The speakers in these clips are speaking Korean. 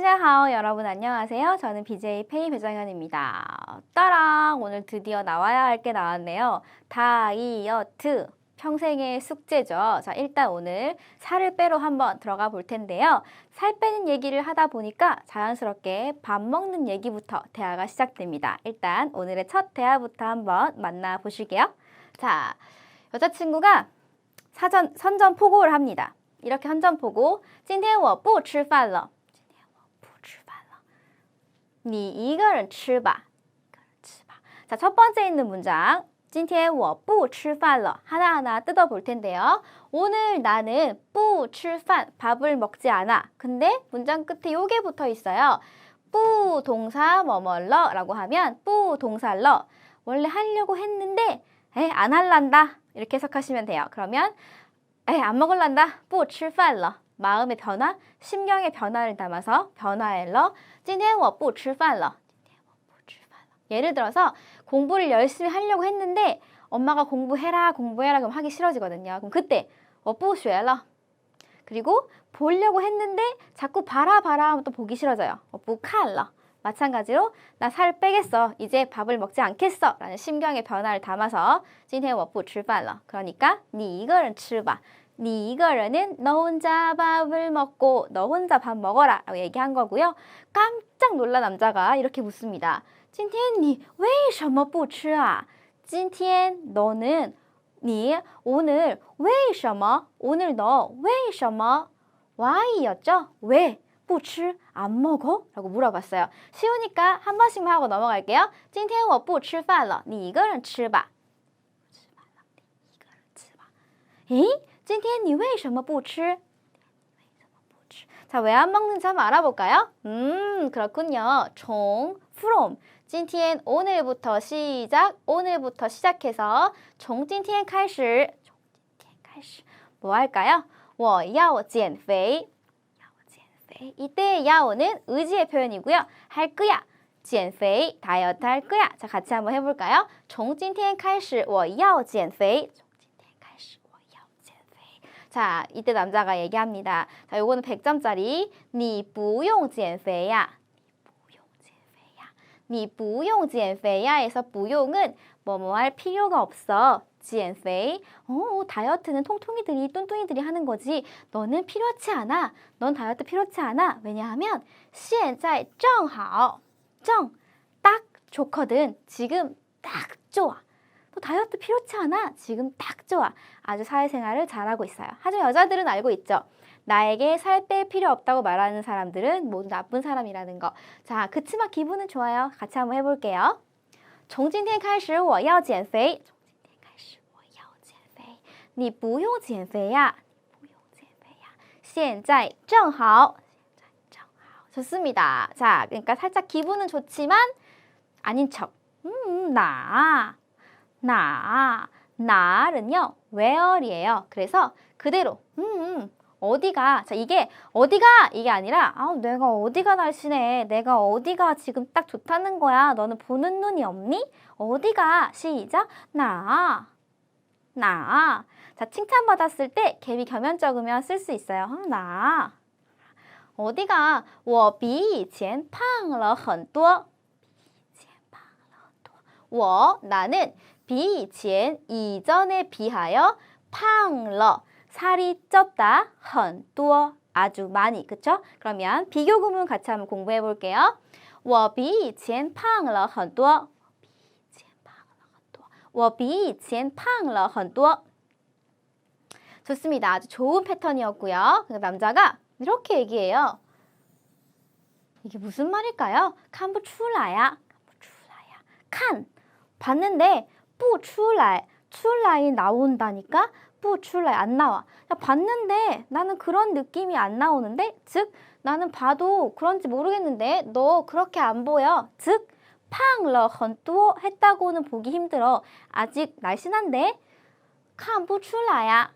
따자하오 여러분 안녕하세요. 저는 BJ 페이 배정현입니다. 따랑 오늘 드디어 나와야 할 게 나왔네요. 다이어트 평생의 숙제죠. 자 일단 오늘 살을 빼러 한번 들어가 볼 텐데요. 살 빼는 얘기를 하다 보니까 자연스럽게 밥 먹는 얘기부터 대화가 시작됩니다. 일단 오늘의 첫 대화부터 한번 만나 보실게요. 자 여자친구가 사전 선전포고를 합니다. 이렇게 선전포고 今天我不吃饭了 你一个人吃吧. 자, 첫 번째 있는 문장. 今天我不吃饭了. 하나하나 뜯어 볼 텐데요. 오늘 나는 不吃饭, 밥을 먹지 않아. 근데 문장 끝에 요게 붙어 있어요. 不 동사 뭐뭐러 라고 하면 不 동사러. 원래 하려고 했는데 에, 안 할란다. 이렇게 해석하시면 돼요. 그러면 에, 안 먹을란다. 不吃饭了. 마음의 변화, 심경의 변화를 담아서 변화엘러 今天我不吃饭了. 예를 들어서 공부를 열심히 하려고 했는데 엄마가 공부해라 공부해라 그럼 하기 싫어지거든요. 그럼 그때 我不学了. 그리고 보려고 했는데 자꾸 봐라 봐라 하면 또 보기 싫어져요. 我不看了. 마찬가지로 나 살 빼겠어. 이제 밥을 먹지 않겠어. 라는 심경의 변화를 담아서 今天我不吃饭了. 그러니까 你一个人吃吧. 니 이거는 너 혼자 밥을 먹고 너 혼자 밥 먹어라 라고 얘기한 거고요. 깜짝 놀란 남자가 이렇게 묻습니다. 今天你为什么不吃啊? 今天 너는 니 오늘 为什么 오늘 너 为什么 why였죠? 왜? 不吃 안 먹어? 라고 물어봤어요. 쉬우니까 한 번씩만 하고 넘어갈게요. 今天我不吃饭了你一个人吃吧 에이? 今天你为什么不吃? 자, 왜 안 먹는지 한번 알아볼까요? 음, 그렇군요. 종, from. 今天 오늘부터 시작, 오늘부터 시작해서 从今天开始,从今天开始. 뭐 할까요? 我要减肥. 이때 야오는 의지의 표현이고요. 할 거야. 减肥, 다이어트 할 거야. 자, 같이 한번 해볼까요? 从今天开始我要减肥. 자, 이때 남자가 얘기합니다. 자, 요거는 100점짜리. 你不用减肥呀.你不用减肥呀. 에서 不用은 뭐뭐 할 필요가 없어. 减肥. 어, 다이어트는 통통이들이 뚱뚱이들이 하는 거지. 너는 필요하지 않아. 넌 다이어트 필요하지 않아. 왜냐하면 现在正好. 正딱 좋거든. 지금 딱 좋아. 너 다이어트 필요치 않아? 지금 딱 좋아. 아주 사회생활을 잘하고 있어요. 하지만 여자들은 알고 있죠. 나에게 살 뺄 필요 없다고 말하는 사람들은 모두 나쁜 사람이라는 거. 자, 그치만 기분은 좋아요. 같이 한번 해볼게요. 从今天开始我要减肥.从今天开始我要减肥.你不用减肥呀.不用减肥呀.现在正好.现在正好. 좋습니다. 자, 그러니까 살짝 기분은 좋지만 아닌 척. 음, 나. 나, 나는요, where이에요. 그래서 그대로, 음, 음, 어디가, 자, 이게 어디가 이게 아니라, 아, 내가 어디가 날씬해. 내가 어디가 지금 딱 좋다는 거야. 너는 보는 눈이 없니? 어디가, 시작, 나, 나. 자, 칭찬받았을 때 개비 겸연적으면 쓸 수 있어요. 어, 나. 어디가, 我比以前胖了很多.我 나는 比以前 이전에 비하여 胖了 살이 쪘다 很多 아주 많이 그쵸? 그러면 비교 구문 같이 한번 공부해 볼게요. 我比以前胖了很多我比以前胖了很多 좋습니다. 아주 좋은 패턴이었고요. 남자가 이렇게 얘기해요. 이게 무슨 말일까요? 칸부 출라야. 칸 봤는데 不出来,出来 나온다니까 不出来안 나와. 봤는데 나는 그런 느낌이 안 나오는데 즉 나는 봐도 그런지 모르겠는데 너 그렇게 안 보여. 즉 팡러 헌또 했다고는 보기 힘들어. 아직 날씬한데 看不出来야.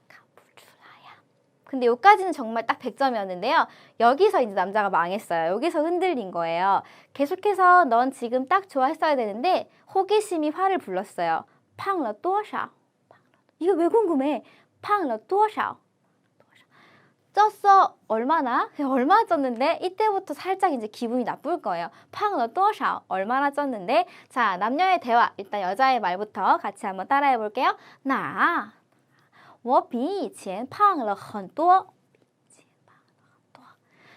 근데 여기까지는 정말 딱 100점이었는데요. 여기서 이제 남자가 망했어요. 여기서 흔들린 거예요. 계속해서 넌 지금 딱 좋아했어야 되는데 호기심이 화를 불렀어요. 팡러 또샤. 이거 왜 궁금해? 팡러 또샤. 쪘어 얼마나? 얼마 쪘는데 이때부터 살짝 이제 기분이 나쁠 거예요. 팡너 또샤 얼마나 쪘는데 자 남녀의 대화 일단 여자의 말부터 같이 한번 따라해 볼게요. 나我比以前胖了很多。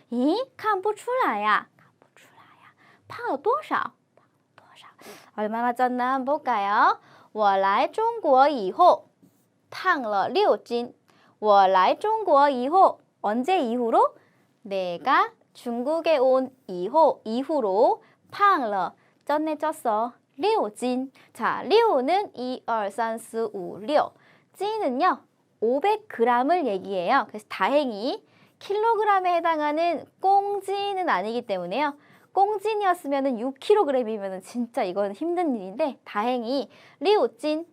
咦，看不出来呀，看不出来呀，胖了多少？胖了多少？얼마나쪘나한번볼까요 我来中国以后胖了六斤。我来中国以后언제 이후로? 내가 중국에 온 이후, 이후로 胖了 쪘네 쪘어 6진 자, 6는 2, 2, 3, 4, 5, 6 찐은요 500g을 얘기해요 그래서 다행히 킬로그램에 해당하는 꽁지는 아니기 때문에요 꽁진이었으면 6kg이면 진짜 이건 힘든 일인데 다행히 리오찐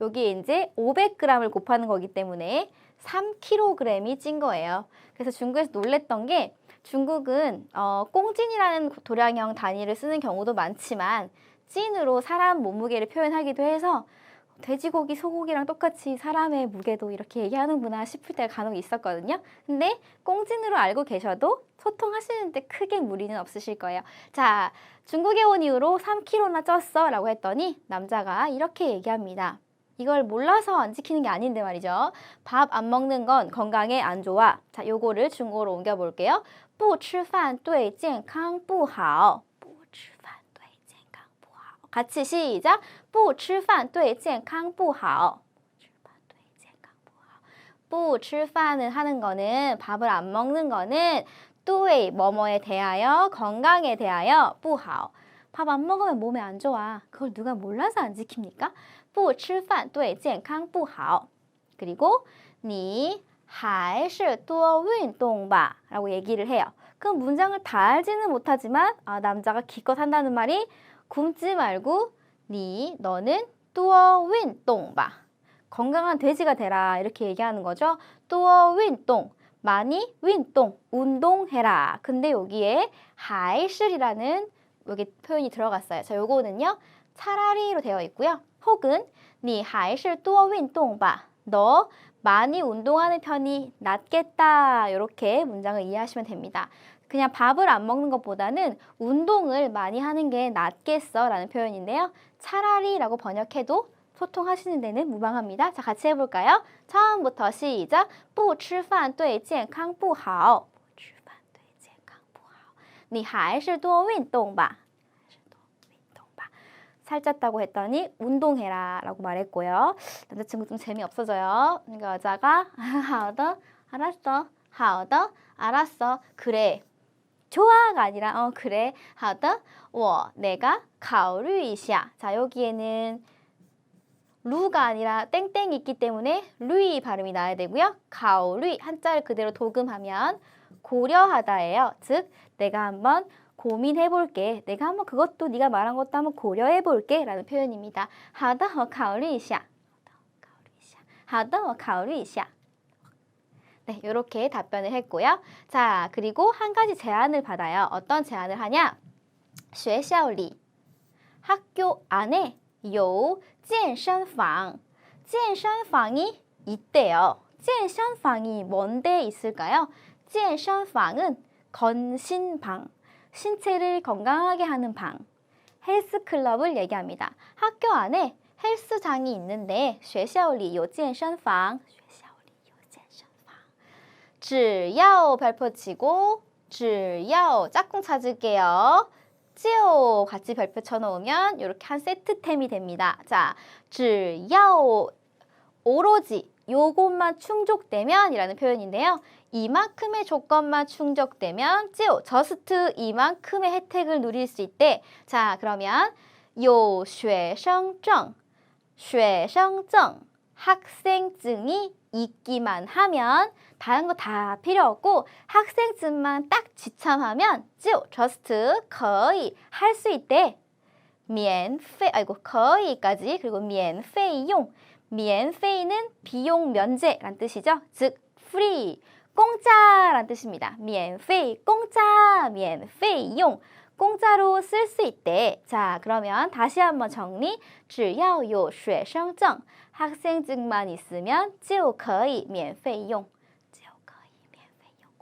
여기에 이제 500g을 곱하는 거기 때문에 3kg이 찐 거예요. 그래서 중국에서 놀랬던 게 중국은 어, 꽁진이라는 도량형 단위를 쓰는 경우도 많지만 찐으로 사람 몸무게를 표현하기도 해서 돼지고기, 소고기랑 똑같이 사람의 무게도 이렇게 얘기하는구나 싶을 때가 간혹 있었거든요. 근데 꽁진으로 알고 계셔도 소통하시는데 크게 무리는 없으실 거예요. 자, 중국에 온 이후로 3kg나 쪘어 라고 했더니 남자가 이렇게 얘기합니다. 이걸 몰라서 안 지키는 게 아닌데 말이죠. 밥 안 먹는 건 건강에 안 좋아. 자, 요거를 중국어로 옮겨 볼게요. 不吃饭对健康不好.不吃饭对健康不好. 같이 시작. 不吃饭对健康不好.不吃饭은 하는 거는 밥을 안 먹는 거는 对 뭐뭐에 대하여 건강에 대하여 不好. 밥 안 먹으면 몸에 안 좋아. 그걸 누가 몰라서 안 지킵니까? 不吃饭对健康不好. 그리고 你还是多运动吧 라고 얘기를 해요. 그 문장을 다 알지는 못하지만 아, 남자가 기껏 한다는 말이 굶지 말고 니 너는 뚜어 윈똥바 건강한 돼지가 되라 이렇게 얘기하는 거죠. 뚜어 윈똥 많이 윈똥 운동해라. 근데 여기에 하이슬이라는 여기 표현이 들어갔어요. 자, 요거는요. 차라리로 되어 있고요. 혹은 니 하이슬 뚜어 윈똥바 너 많이 운동하는 편이 낫겠다. 이렇게 문장을 이해하시면 됩니다. 그냥 밥을 안 먹는 것보다는 운동을 많이 하는 게 낫겠어 라는 표현인데요. 차라리라고 번역해도 소통하시는 데는 무방합니다. 자, 같이 해볼까요? 처음부터 시작. 不吃饭对健康不好.你还是多运动吧. 살쪘다고 했더니 운동해라 라고 말했고요. 남자친구 좀 재미없어져요. 그러니까 여자가 하더 알았어 하더 알았어 그래 좋아가 아니라 어 그래 하다 워 내가 가오르이샤 자 여기에는 루가 아니라 땡땡이 있기 때문에 루이 발음이 나야 되고요. 가오루이 한자를 그대로 도금하면 고려하다예요. 즉 내가 한번 고민해 볼게. 내가 한번 그것도 네가 말한 것도 한번 고려해 볼게라는 표현입니다. 하다 워 가오루이샤. 하다 가오루이샤. 하다 가오루이샤. 네, 이렇게 답변을 했고요. 자, 그리고 한 가지 제안을 받아요. 어떤 제안을 하냐? 学校里 학교 안에 有健身房. 健身房이 있대요. 健身房이 뭔데 있을까요? 健身房은 건신방. 신체를 건강하게 하는 방, 헬스클럽을 얘기합니다. 학교 안에 헬스장이 있는데 学校里有健身房. 学校里有健身房.只要 발표치고 只要 짝꿍 찾을게요. 就 같이 별표 쳐놓으면 이렇게 한 세트템이 됩니다. 자, 只要 오로지 요것만 충족되면 이라는 표현인데요. 이만큼의 조건만 충족되면 찌오 저스트 이만큼의 혜택을 누릴 수 있대. 자, 그러면 요 쉐성증, 쉐성증 학생증이 있기만 하면 다른 거 다 필요 없고 학생증만 딱 지참하면 찌오 저스트 거의 할 수 있대. 免费 아이고 거의까지 그리고 免费用 免费는 비용 면제란 뜻이죠. 즉 free 공짜란 뜻입니다. 免费 공짜 免费用 공짜로 쓸 수 있대. 자, 그러면 다시 한번 정리. 只要有学生证 학생증만 있으면 就可以免费用. 就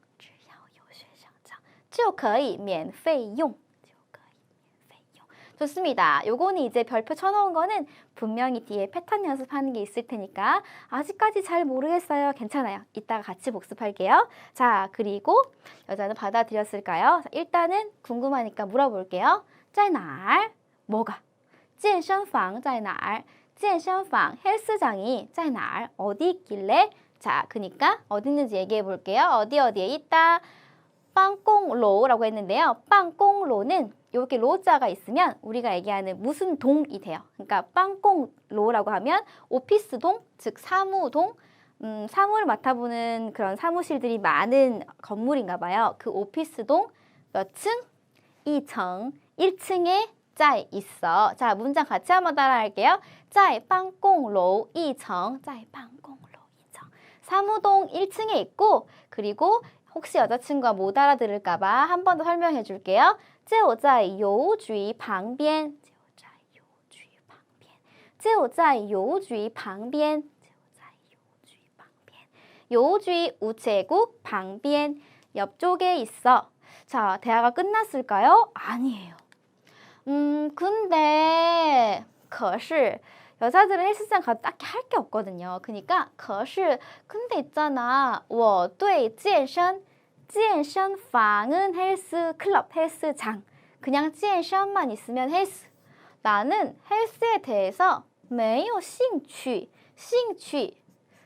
就可以免费用. 좋습니다. 요거는 이제 별표 쳐놓은 거는 분명히 뒤에 패턴 연습하는 게 있을 테니까 아직까지 잘 모르겠어요. 괜찮아요. 이따가 같이 복습할게요. 자, 그리고 여자는 받아들였을까요? 자, 일단은 궁금하니까 물어볼게요. 在哪儿? 뭐가? 健身房在哪儿?健身房 헬스장이 在哪儿? 어디 있길래? 자, 그니까 어디 있는지 얘기해 볼게요. 어디 어디에 있다. 빵꽁로라고 했는데요. 빵꽁로는 이렇게 로자가 있으면 우리가 얘기하는 무슨 동이 돼요. 그러니까 빵꽁로라고 하면 오피스동, 즉 사무동, 음, 사무를 맡아보는 그런 사무실들이 많은 건물인가 봐요. 그 오피스동 몇 층? 이층 1층에 짜이 있어. 자, 문장 같이 한번 따라할게요. 짜이 빵꽁로 이층 짜이 빵꽁로 이층 사무동 1층에 있고 그리고 혹시 여자친구가 못 알아들을까봐 한 번 더 설명해 줄게요. 就在邮局旁边,就在邮局旁边,就在邮局旁边,就在邮局旁边.邮局 우체국 旁边 옆쪽에 있어. 자, 대화가 끝났을까요? 아니에요. 음, 근데 可是 여자들은 헬스장 가도 딱히 할 게 없거든요. 그러니까 可是 근데 있잖아. 我对健身健身房은 헬스 클럽 헬스장. 그냥 健身만 있으면 헬스. 나는 헬스에 대해서 没有兴趣. 兴趣.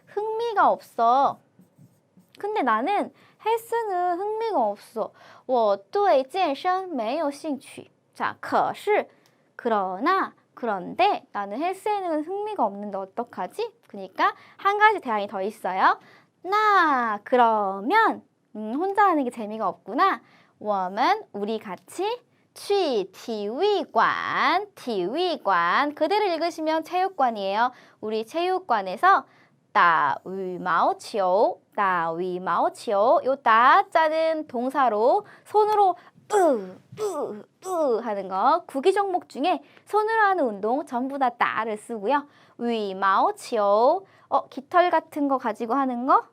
흥미가 없어. 근데 나는 헬스는 흥미가 없어. 我对健身没有兴趣. 자, 可是 그러나 그런데 나는 헬스에는 흥미가 없는데 어떡하지? 그러니까 한 가지 대안이 더 있어요. 나 그러면 음, 혼자 하는 게 재미가 없구나. 워먼 우리 같이 취 티위관 티위관 그대로 읽으시면 체육관이에요. 우리 체육관에서 다위마오치오 다위마오치오 요다 짜는 동사로 손으로 으 하는 거. 구기 종목 중에 손으로 하는 운동 전부 다 따를 쓰고요. 위마오 치오, 어, 깃털 같은 거 가지고 하는 거?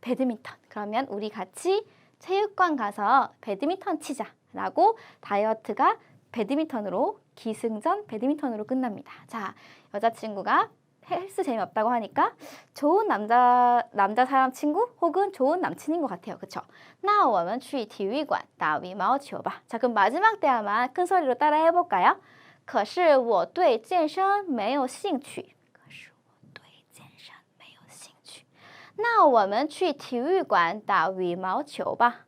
배드민턴. 그러면 우리 같이 체육관 가서 배드민턴 치자. 라고 다이어트가 배드민턴으로 기승전 배드민턴으로 끝납니다. 자, 여자친구가 헬스 재미없다고 하니까 좋은 남자 남자 사람 친구 혹은 좋은 남친인 것 같아요. 그쵸? 那我们去体育馆打羽毛球吧. 자, 그럼 마지막 대화만 큰 소리로 따라 해볼까요? 可是我对健身没有兴趣.可是我对健身没有兴趣.那我们去体育馆打羽毛球吧.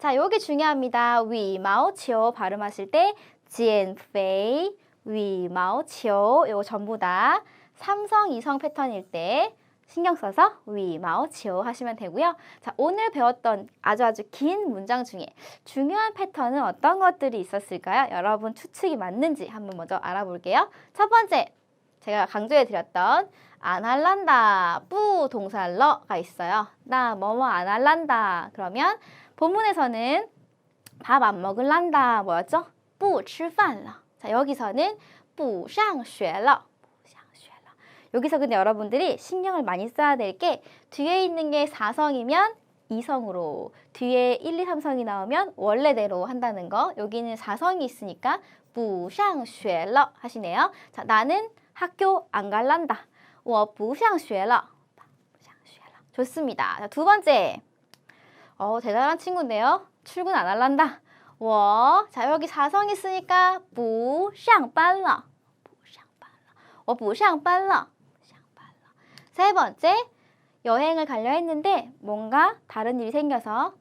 자, 여기 중요합니다. 위마오치오 발음하실 때 젠페이, 위마오치오 이거 전부 다 삼성, 이성 패턴일 때 신경 써서 위마오치오 하시면 되고요. 자, 오늘 배웠던 아주 아주 긴 문장 중에 중요한 패턴은 어떤 것들이 있었을까요? 여러분 추측이 맞는지 한번 먼저 알아볼게요. 첫 번째, 제가 강조해 드렸던 안 할란다, 뿌 동사러가 있어요. 나 뭐뭐 안 할란다. 그러면 본문에서는 밥 안 먹을란다. 뭐였죠? 不吃饭了. 자, 여기서는 不上学了. 不上学了. 여기서 근데 여러분들이 신경을 많이 써야 될 게 뒤에 있는 게 4성이면 2성으로 뒤에 1, 2, 3성이 나오면 원래대로 한다는 거. 여기는 4성이 있으니까 不上学了 하시네요. 자, 나는 학교 안 갈란다. 我不上学了.不上学了. 좋습니다. 자, 두 번째. 어, 대단한 친구인데요. 출근 안 할란다. 我, 자, 여기 사성 있으니까 不上班了.不上班了.我不上班了.上班了. 세 번째, 여행을 가려 했는데 뭔가 다른 일이 생겨서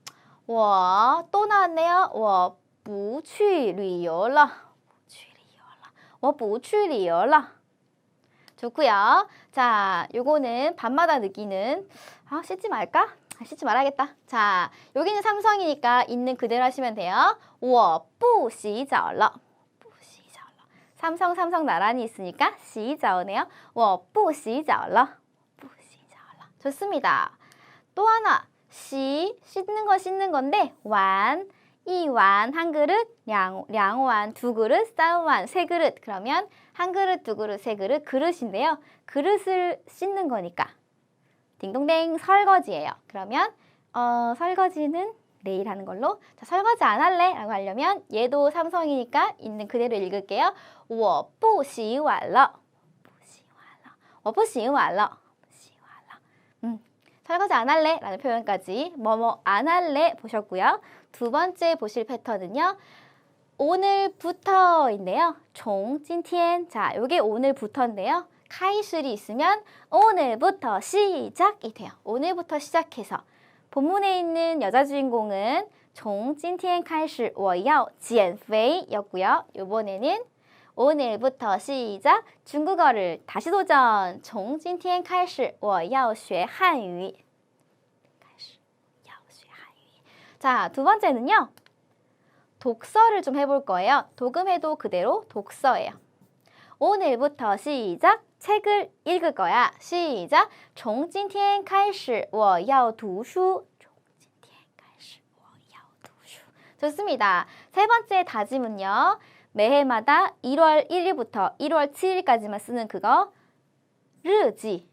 我, 또 나왔네요. 我不去旅游了.不去旅游了.我不去旅游了. 좋고요. 자, 요거는 밤마다 느끼는 아, 씻지 말까? 씻지 말아야겠다. 자, 여기는 삼성이니까 있는 그대로 하시면 돼요. 我不洗澡了.不洗澡了. 삼성 삼성 나란히 있으니까 洗澡네요. 我不洗澡了.不洗澡了. 좋습니다. 또 하나. 시 씻는 거 씻는 건데 완 이완 한 그릇, 량, 량완 두 그릇, 쌀완 세 그릇. 그러면 한 그릇, 두 그릇, 세 그릇 그릇인데요. 그릇을 씻는 거니까 딩동댕 설거지예요. 그러면 어, 설거지는 내일 하는 걸로 자, 설거지 안 할래? 라고 하려면 얘도 삼성이니까 있는 그대로 읽을게요. 我不洗碗了.不洗碗了.我不洗碗了.不洗碗了. 음, 설거지 안 할래? 라는 표현까지 뭐뭐 안 할래 보셨고요. 두 번째 보실 패턴은요. 오늘부터인데요. 종, 찐티엔. 자, 요게 오늘부터인데요. 카이술이 있으면 오늘부터 시작이 돼요. 오늘부터 시작해서 본문에 있는 여자 주인공은 종, 찐티엔 카이술, 我要减肥였고요. 요번에는 오늘부터 시작 중국어를 다시 도전. 从今天开始我要学汉语. 开始要学汉语. 자, 두 번째는요. 독서를 좀 해볼 거예요. 독음해도 그대로 독서예요. 오늘부터 시작 책을 읽을 거야. 시작. 从今天开始我要读书.从今天开始我要读书. 좋습니다. 세 번째 다짐은요. 매해마다 1월 1일부터 1월 7일까지만 쓰는 그거 르지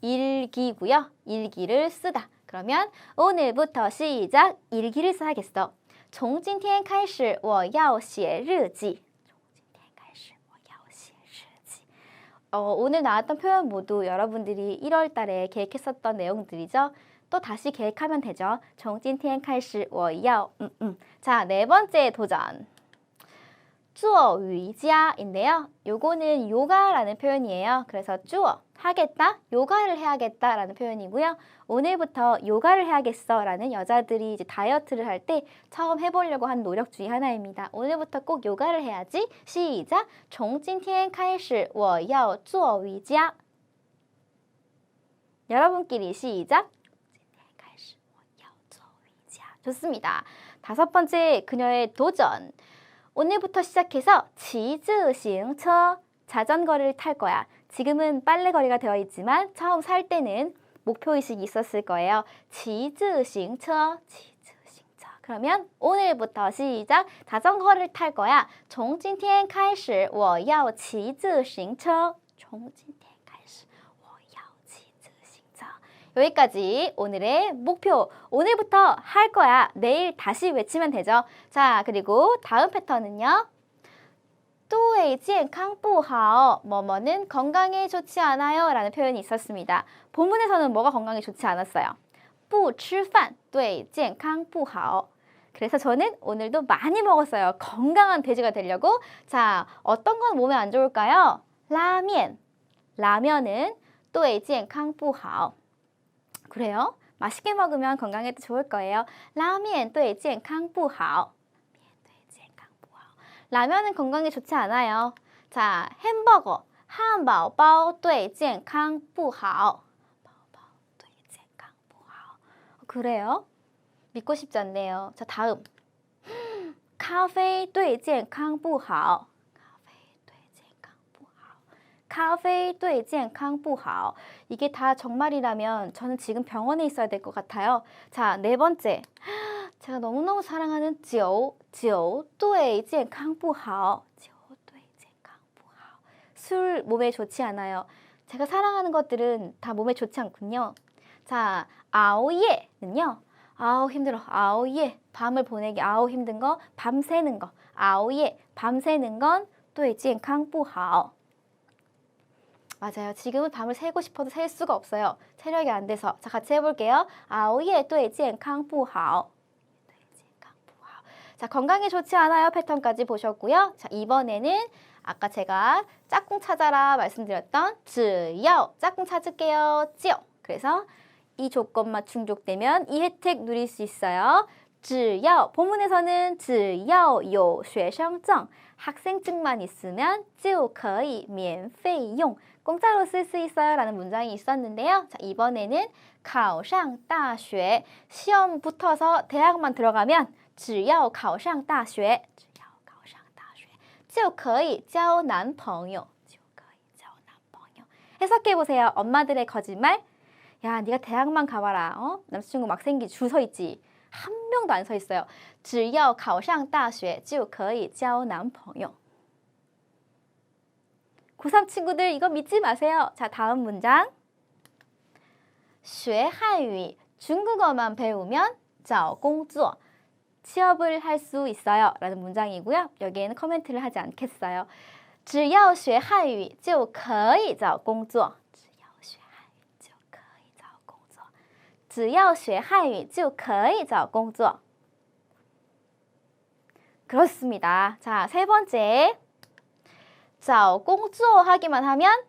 일기고요. 일기를 쓰다. 그러면 오늘부터 시작 일기를 써야겠어. 从今天开始我要写日记. 어, 오늘 나왔던 표현 모두 여러분들이 1월 달에 계획했었던 내용들이죠. 또 다시 계획하면 되죠. 정진티엔 칼시 워이요. 음, 음. 자, 네 번째 도전. 주어 위지아인데요. 요거는 요가라는 표현이에요. 그래서 주어 하겠다, 요가를 해야겠다라는 표현이고요. 오늘부터 요가를 해야겠어라는 여자들이 이제 다이어트를 할 때 처음 해보려고 한 노력 중에 하나입니다. 오늘부터 꼭 요가를 해야지. 시작. 从今天开始我要做瑜伽. 여러분끼리 시작. 从今天开始我要做瑜伽. 좋습니다. 다섯 번째 그녀의 도전. 오늘부터 시작해서 骑自行车 자전거를 탈 거야. 지금은 빨래거리가 되어 있지만 처음 살 때는 목표의식이 있었을 거예요. 骑自行车, 骑自行车. 그러면 오늘부터 시작 자전거를 탈 거야. 从今天开始我要骑自行车.从今天开始我要骑自行车. 여기까지 오늘의 목표. 오늘부터 할 거야. 내일 다시 외치면 되죠. 자, 그리고 다음 패턴은요. 对健康不好, 뭐뭐는 건강에 좋지 않아요 라는 표현이 있었습니다. 본문에서는 뭐가 건강에 좋지 않았어요? 不吃饭,对健康不好. 그래서 저는 오늘도 많이 먹었어요. 건강한 돼지가 되려고. 자, 어떤 건 몸에 안 좋을까요? 라면. 라면은 对健康不好. 그래요? 맛있게 먹으면 건강에도 좋을 거예요. 라면 对健康不好. 라면은 건강에 좋지 않아요. 자, 햄버거. 汉堡包对健康不好. 그래요? 믿고 싶지 않네요. 자, 다음. 咖啡对健康不好.咖啡对健康不好. 이게 다 정말이라면 저는 지금 병원에 있어야 될 것 같아요. 자, 네 번째. 제가 너무너무 사랑하는 酒,酒对健康不好.酒对健康不好. 술 몸에 좋지 않아요. 제가 사랑하는 것들은 다 몸에 좋지 않군요. 자, 아오예는요. 아우 힘들어. 아오예. 밤을 보내기 아우 힘든 거. 밤새는 거. 아오예. 밤새는 건 对健康不好. 맞아요. 지금은 밤을 새고 싶어도 셀 수가 없어요. 체력이 안 돼서. 자, 같이 해볼게요. 아오예 对健康不好. 자, 건강에 좋지 않아요. 패턴까지 보셨고요. 자, 이번에는 아까 제가 짝꿍 찾아라 말씀드렸던 只要 짝꿍 찾을게요. 只要 그래서 이 조건만 충족되면 이 혜택 누릴 수 있어요. 只要 본문에서는 只要有学生证 학생증만 있으면 就可以免费用 공짜로 쓸 수 있어요 라는 문장이 있었는데요. 자, 이번에는 考上大学 시험 붙어서 대학만 들어가면 只要考上大学只要考上大学就可以交男朋友就可以交男朋友 해석해 보세요. 엄마들의 거짓말. 야, 네가 대학만 가봐라. 어? 남자친구 막 생기 줄 서 있지. 한 명도 안 서 있어요. 只要考上大学就可以交男朋友 고3 친구들 이거 믿지 마세요. 자, 다음 문장. 学汉语 중국어만 배우면 找工作 취업을 할 수 있어요. 라는 문장이고요. 여기에는 코멘트를 하지 않겠어요. 只要学汉语就可以找工作只要学汉语就可以找工作只要学汉语就可以找工作 그렇습니다. 자, 세 번째. 找工作 하기만 하면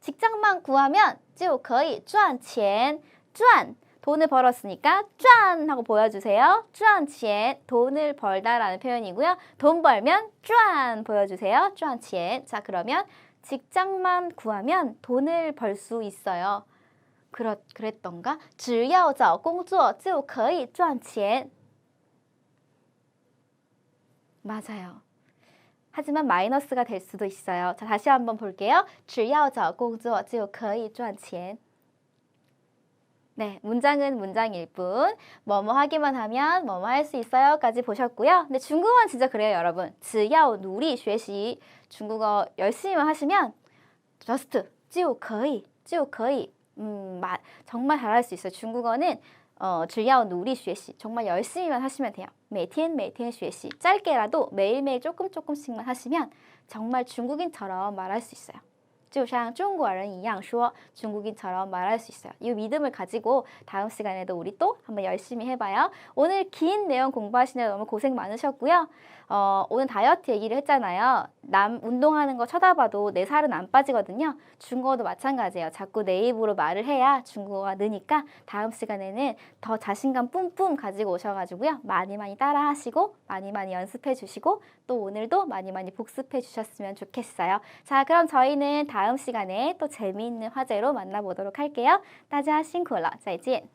직장만 구하면 就可以赚钱赚 돈을 벌었으니까 赚 하고 보여주세요. 赚钱 돈을 벌다라는 표현이고요. 돈 벌면 赚 보여주세요. 赚钱 자, 그러면 직장만 구하면 돈을 벌 수 있어요. 그렇, 그랬던가? 只要找工作就可以赚钱 맞아요. 하지만 마이너스가 될 수도 있어요. 자, 다시 한번 볼게요. 只要找工作就可以赚钱 네, 문장은 문장일 뿐. 뭐뭐 하기만 하면 뭐뭐 할 수 있어요까지 보셨고요. 근데 중국어는 진짜 그래요, 여러분. 只要努力学习 중국어 열심히만 하시면 just 就可以就可以 음, 마, 정말 잘할 수 있어요. 중국어는 어, 只要努力学习 정말 열심히만 하시면 돼요. 每天每天学习 짧게라도 매일매일 조금 조금씩만 하시면 정말 중국인처럼 말할 수 있어요. 就像中国人一样说 중국인처럼 말할 수 있어요. 이 믿음을 가지고 다음 시간에도 우리 또 한번 열심히 해봐요. 오늘 긴 내용 공부하시느라 너무 고생 많으셨고요. 어, 오늘 다이어트 얘기를 했잖아요. 남 운동하는 거 쳐다봐도 내 살은 안 빠지거든요. 중국어도 마찬가지예요. 자꾸 내 입으로 말을 해야 중국어가 느니까 다음 시간에는 더 자신감 뿜뿜 가지고 오셔가지고요. 많이 많이 따라 하시고 많이 많이 연습해 주시고 또 오늘도 많이 많이 복습해 주셨으면 좋겠어요. 자, 그럼 저희는 다음 시간에 또 재미있는 화제로 만나보도록 할게요. 大家辛苦了，再见。